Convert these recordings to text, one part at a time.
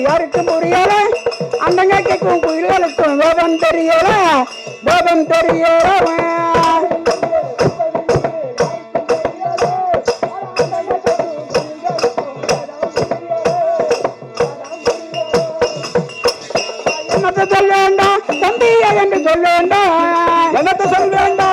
யாருக்கும் புரியல? அந்தங்க கேட்கும் குயில்களுக்கும் கோபம் தெரியல. கோபம் தெரியல. என்னத்தை சொல்ல வேண்டாம்? தம்பி என்று சொல்ல வேண்டாம். என்னத்தை சொல்ல வேண்டாம்?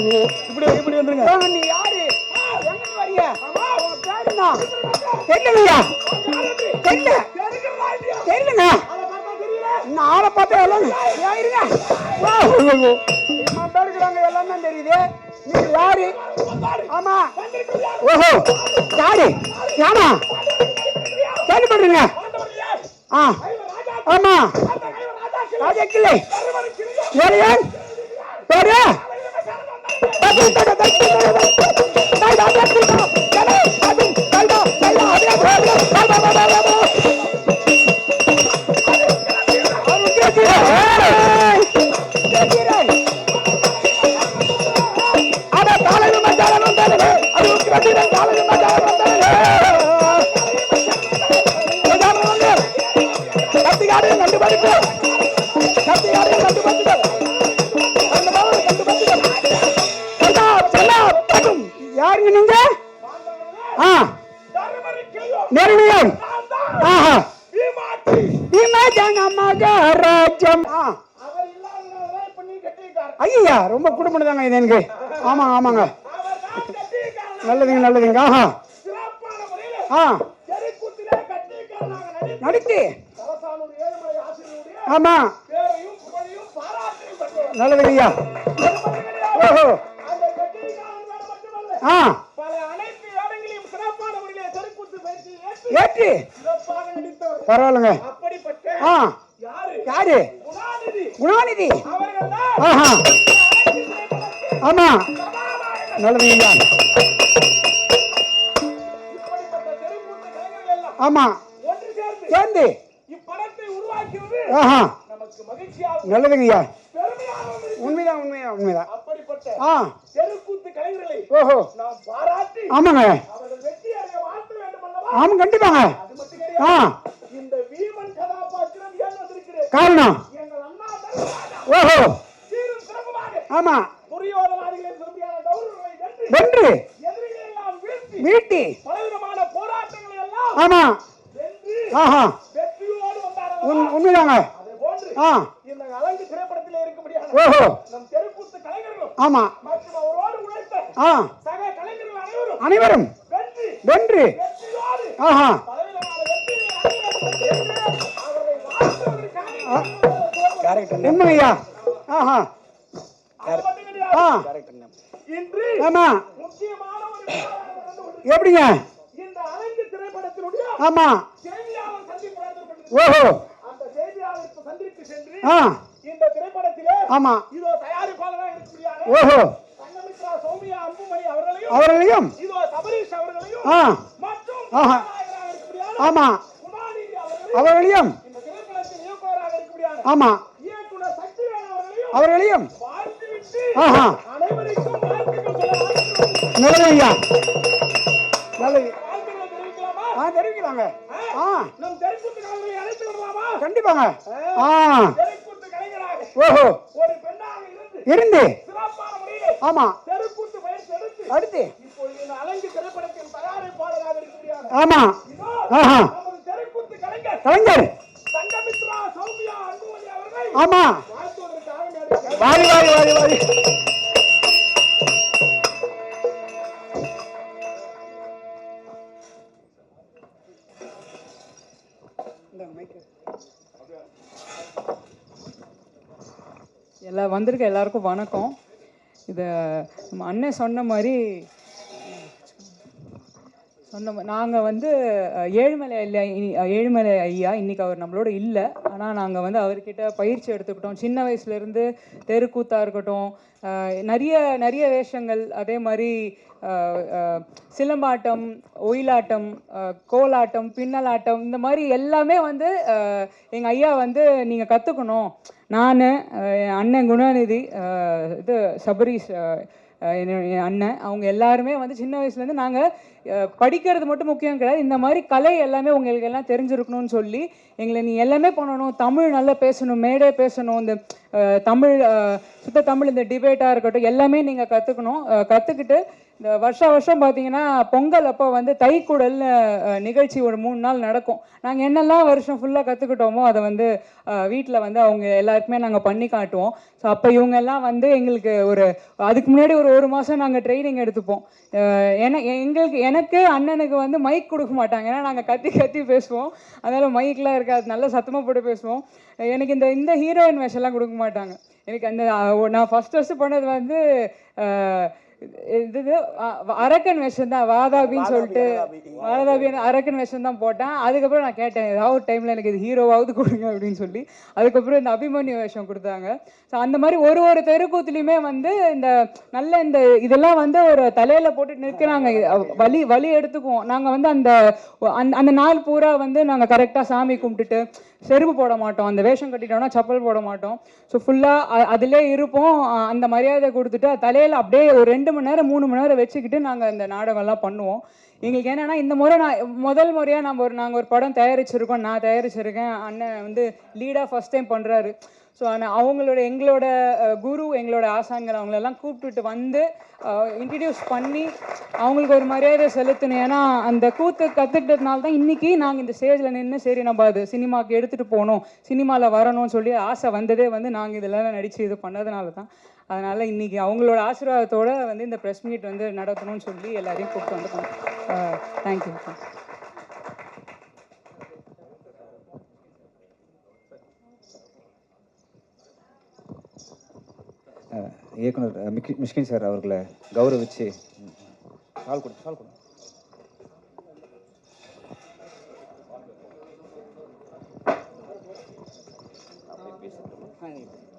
இப்படி இப்படி வந்துருங்க. நீ யாரு? எங்கிட்டு வரீங்க? தெரியலையா? தெரியல. தெரியலங்க. ஆளை பார்த்தா எல்லாம் இருக்கிறவங்க எல்லாம் தெரியுது. நீங்க யாரு? ஆமா. ஓஹோ. யாரு? யாமா கேள்விப்படுறீங்க ஆ. ஆமா. ராஜா யாரு யார் ただいま! சப்போர்ட் பண்ணுதாங்க இது எனக்கு. ஆமாங்க ஆமாங்க. நல்லதுங்க நல்லதுங்க. ஆஹா. ஆ. நடத்தி. ஆமா. நல்லதுங்க ஐயா. ஓஹோ. ஆ. ஏற்றி. பரவாயில்லங்க. ஆ. யாரு? குணாநிதி. ஆஹா. ஆமா. எல்லாம் ஆமா. சேர்ந்து. ஆஹா. நமக்கு மகிழ்ச்சியாக நல்லதுங்க ஐயா பெருமையாகவும் இருக்கு. உண்மைதான் உண்மைதான் உண்மைதான் ஆ ஓஹோ ஆமாங்க. ஆமா கண்டிப்பாங்க. ஆ. காரணம். ஓஹோ. சீரும் வென்று வீட்டி பலவிதமான போராட்டங்களை எல்லாம் ஆமா. வென்று ஆஹா. உண்மைதாங்க. அதே போன்று ஆ ஓஹோ. ஆமா. ஆ. அனைவரும் வென்று ஆஹா. உண்மையா? ஆஹா. ஆ. ஆமா. எப்படிங்க? ஆமா. ஓஹோ. ஆ. இந்த திரைப்படத்திலே ஆமா. இதோ தயாரிப்பாளராக இருக்கக்கூடியான ஓஹோ. சங்கமித்ரா சௌமியா அன்புமணி அவர்களையும். அவர்களையும் இதோ சபரீஷ் அவர்களையும் ஆ. மற்றும் ஆஹா. ஆமா. அவர்களையும். இந்த திரைப்படத்தின் இயக்குநராக இருக்கக்கூடியான ஆமா. இயக்குனர் சக்திவேல் அவர்களையும் ஆஹா. நல்லது ஐயா நல்லது ஆ தெரிவிக்கலாங்க. ஆ. நம் தெருக்கூத்து கலைஞரை அழைத்து விடலாமா கண்டிப்பாங்க. ஆ. தெருக்கூத்து கலைஞராக ஓஹோ. ஒரு பெண்ணாக இருந்து. இருந்து சிறப்பான முறையில் ஆமா. தெருக்கூத்து பயிற்சி எடுத்து அடுத்து. இந்த அலங்கு திரைப்படத்தின் தயாரிப்பாளராக இருக்கிறார் ஆமா. ஆஹா. நமது தெருக்கூத்து கலைஞர். கலைஞர் சங்கமித்ரா சௌமியா அன்புமணி அவர்கள் ஆமா. வாரி வாரி வாரி வாரி எல்லா வந்திருக்க எல்லாருக்கும் வணக்கம். இதை நம்ம அண்ணன் சொன்ன மாதிரி சொன்ன நாங்கள் வந்து ஏழுமலை ஐயா இனி- ஏழுமலை ஐயா இன்னைக்கு அவர் நம்மளோட இல்லை. ஆனால் நாங்கள் வந்து அவர்கிட்ட பயிற்சி எடுத்துக்கிட்டோம். சின்ன வயசுலேருந்து தெருக்கூத்தாக இருக்கட்டும் நிறைய நிறைய வேஷங்கள். அதே மாதிரி சிலம்பாட்டம் ஒயிலாட்டம் கோலாட்டம் பின்னலாட்டம் இந்த மாதிரி எல்லாமே வந்து எங்கள் ஐயா வந்து நீங்கள் கற்றுக்கணும் நான் என் அண்ணன் குணாநிதி இது சபரீஷ் என் அண்ணன். அவங்க எல்லாருமே வந்து சின்ன வயசுலேருந்து நாங்கள் படிக்கிறது மட்டும் முக்கியம் கிடையாது. இந்த மாதிரி கலை எல்லாமே உங்களுக்கு எல்லாம் தெரிஞ்சிருக்கணும்னு சொல்லி எங்களை நீ எல்லாமே பண்ணணும். தமிழ் நல்லா பேசணும் மேடே பேசணும். இந்த அஹ், தமிழ் அஹ், சுத்த தமிழ் இந்த டிபேட்டாக இருக்கட்டும் எல்லாமே நீங்கள் கற்றுக்கணும் கற்றுக்கிட்டு இந்த வருஷம் வருஷம் பார்த்தீங்கன்னா பொங்கல் அப்போ வந்து தைக்குடல்னு நிகழ்ச்சி ஒரு மூணு நாள் நடக்கும். நாங்கள் என்னெல்லாம் வருஷம் ஃபுல்லாக கற்றுக்கிட்டோமோ அதை வந்து வீட்டில் வந்து அவங்க எல்லாருக்குமே நாங்கள் பண்ணி காட்டுவோம். ஸோ அப்போ இவங்க எல்லாம் வந்து எங்களுக்கு ஒரு அதுக்கு முன்னாடி ஒரு ஒரு மாதம் நாங்கள் ட்ரைனிங் எடுத்துப்போம். என ஏன்னா எங்களுக்கு எனக்கு அண்ணனுக்கு வந்து மைக் கொடுக்க மாட்டாங்க. ஏன்னா நாங்கள் கத்தி கத்தி பேசுவோம். அதனால் மைக்லாம் இருக்காது. நல்ல சத்தமாக போட்டு பேசுவோம். எனக்கு இந்த இந்த ஹீரோயின் வேஷம்லாம் கொடுக்க மாட்டாங்க. எனக்கு அந்த நான் ஃபர்ஸ்ட் ஃபஸ்ட்டு பண்ணது வந்து இது அரக்கன் வேஷம் தான் வாதாபின்னு சொல்லிட்டு வாதாபி. அரக்கன் வேஷம் தான் போட்டேன். அதுக்கப்புறம் நான் கேட்டேன் ஏதாவது ஒரு டைம்ல எனக்கு இது ஹீரோவாவது கொடுங்க அப்படின்னு சொல்லி. அதுக்கப்புறம் இந்த அபிமன்யு வேஷம் கொடுத்தாங்க. ஸோ அந்த மாதிரி ஒரு ஒரு தெருக்கூத்துலையுமே வந்து இந்த நல்ல இந்த இதெல்லாம் வந்து ஒரு தலையில போட்டு நிற்கிறாங்க. வலி வலி எடுத்துக்குவோம். நாங்க வந்து அந்த அந்த- அந்த நாள் பூரா வந்து நாங்க கரெக்டா சாமி கும்பிட்டுட்டு செருப்பு போட மாட்டோம். அந்த வேஷம் கட்டிட்டோம்னா செப்பல் போட மாட்டோம். ஸோ ஃபுல்லாக அதிலே இருப்போம். அந்த மரியாதை கொடுத்துட்டு தலையில் அப்படியே ஒரு ரெண்டு மணி நேரம் மூணு மணி நேரம் வச்சுக்கிட்டு நாங்கள் இந்த நாடகம்லாம் பண்ணுவோம். எங்களுக்கு என்னன்னா இந்த முறை நான் முதல் முறையாக நம்ம ஒரு நாங்கள் ஒரு படம் தயாரிச்சிருக்கோம் நான் தயாரிச்சிருக்கேன் அண்ணன் வந்து லீடாக ஃபஸ்ட் டைம் பண்ணுறாரு ஸோ ஆனால் அவங்களோட எங்களோட குரு எங்களோட ஆசான்கள் அவங்களெல்லாம் கூப்பிட்டுட்டு வந்து இன்ட்ரடியூஸ் பண்ணி அவங்களுக்கு ஒரு மரியாதை செலுத்தணும். ஏன்னா அந்த கூத்து கற்றுக்கிட்டதுனால தான் இன்னைக்கு நாங்கள் இந்த ஸ்டேஜில் நின்று சரி நம்ம அது சினிமாவுக்கு எடுத்துகிட்டு போகணும் சினிமாவில் வரணும்னு சொல்லி ஆசை வந்ததே வந்து நாங்கள் இதெல்லாம் நடித்து இது பண்ணதுனால தான் அதனால் இன்னைக்கு அவங்களோட ஆசீர்வாதத்தோட வந்து இந்த ப்ரெஸ் மீட் வந்து நடத்தணும்னு சொல்லி எல்லாரையும் கூப்பிட்டு வந்துருக்கோம் தேங்க்யூ இயக்குனர் மிக்கி- மிஷ்கின் சார் அவர்களை கௌரவிச்சு கால் கொடு கால் கொடு. நீங்க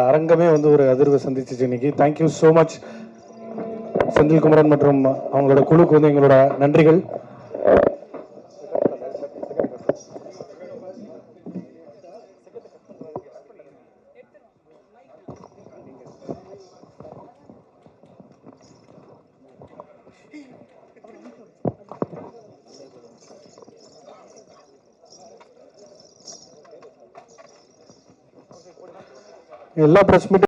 அரங்கமே வந்து ஒரு அதிர்வை சந்திச்சிச்சு இன்னைக்கு. தேங்க்யூ ஸோ மச் செந்தில்குமரன் மற்றும் அவங்களோட குழுக்கு வந்து எங்களோட நன்றிகள். எல்லா ப்ரெஸ் மீட்டும்